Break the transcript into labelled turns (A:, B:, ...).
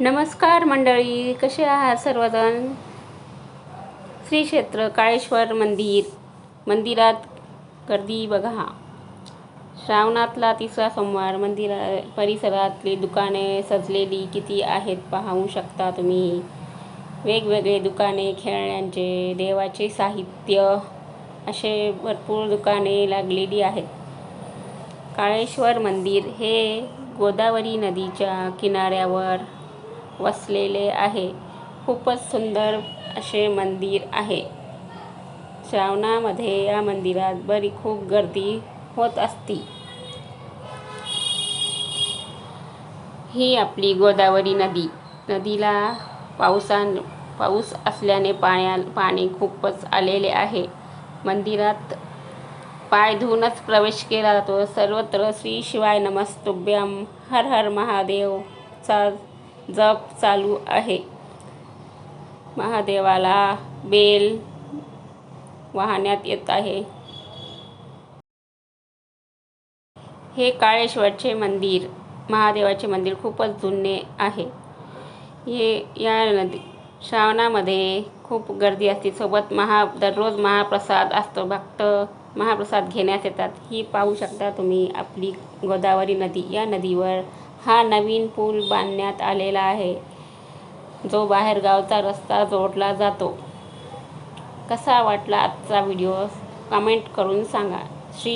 A: नमस्कार मंडळी कसे आहात सर्वजण? श्री क्षेत्र काळेश्वर मंदिर मंदिरात गर्दी बघा. श्रावणातला तिसरा सोमवार मंदिरा परिसरातली दुकाने सजलेली किती आहेत पाहू शकता तुम्ही. वेगवेगळे दुकाने खेळण्यांचे देवाचे साहित्य असे भरपूर दुकाने लागलेली आहेत. काळेश्वर मंदिर हे गोदावरी नदीच्या किनाऱ्यावर वसलेले आहे. खूपच सुंदर असे मंदिर आहे. श्रावणामध्ये या मंदिरात बरी खूप गर्दी होत असती. ही आपली गोदावरी नदी. नदीला पावसान पाऊस असल्याने पाण्या पाणी खूपच आलेले आहे. मंदिरात पाय धुवूनच प्रवेश केला जातो. सर्वत्र श्री शिवाय नमस्तुभ्यम हर हर महादेवचा जप चालू आहे. महादेवाला बेल वाहण्यात येत आहे. हे काळेश्वरचे मंदिर महादेवाचे मंदिर खूपच जुने आहे. हे या नदी श्रावणामध्ये खूप गर्दी असते. सोबत महा दररोज महाप्रसाद असतो. भक्त महाप्रसाद घेण्यास येतात. ही पाहू शकता तुम्ही आपली गोदावरी नदी. या नदीवर हा नवीन पूल बांधण्यात आलेला आहे. जो बाहेरगावचा रस्ता जोडला जातो. कसा वाटला आजचा व्हिडिओ? कमेंट करून सांगा. श्री